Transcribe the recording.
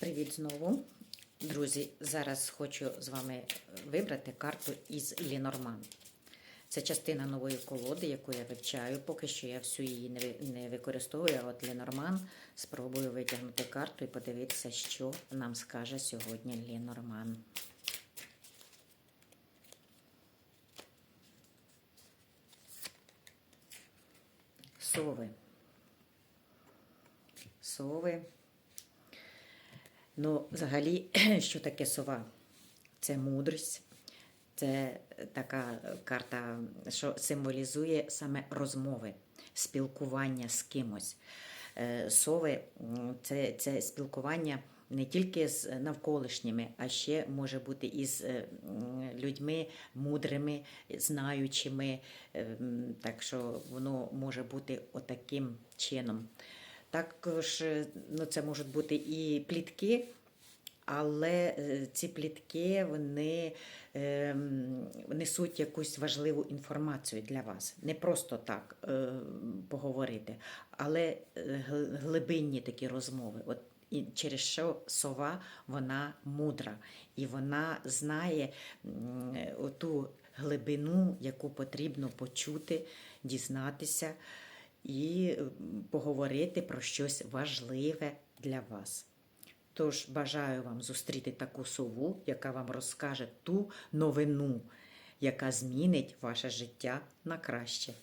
Привіт знову. Друзі, зараз хочу з вами вибрати карту із Лінорман. Це частина нової колоди, яку я вивчаю. Поки що я всю її не використовую, а от Лінорман спробую витягнути карту і подивитися, що нам скаже сьогодні Лінорман. Сови. Сови. Ну, взагалі, що таке сова? Це мудрість, це така карта, що символізує саме розмови, спілкування з кимось. Е, Сови це, це спілкування не тільки з навколишніми, а ще може бути із е, м, людьми мудрими, знаючими. Е, Так що воно може бути отаким чином. Також ну, це можуть бути і плітки, але е, ці плітки вони е, несуть якусь важливу інформацію для вас. Не просто так е, поговорити, але е, глибинні такі розмови. От і через що сова вона мудра, і вона знає ту глибину, яку потрібно почути, дізнатися і поговорити про щось важливе для вас. Тож бажаю вам зустріти таку сову, яка вам розкаже ту новину, яка змінить ваше життя на краще.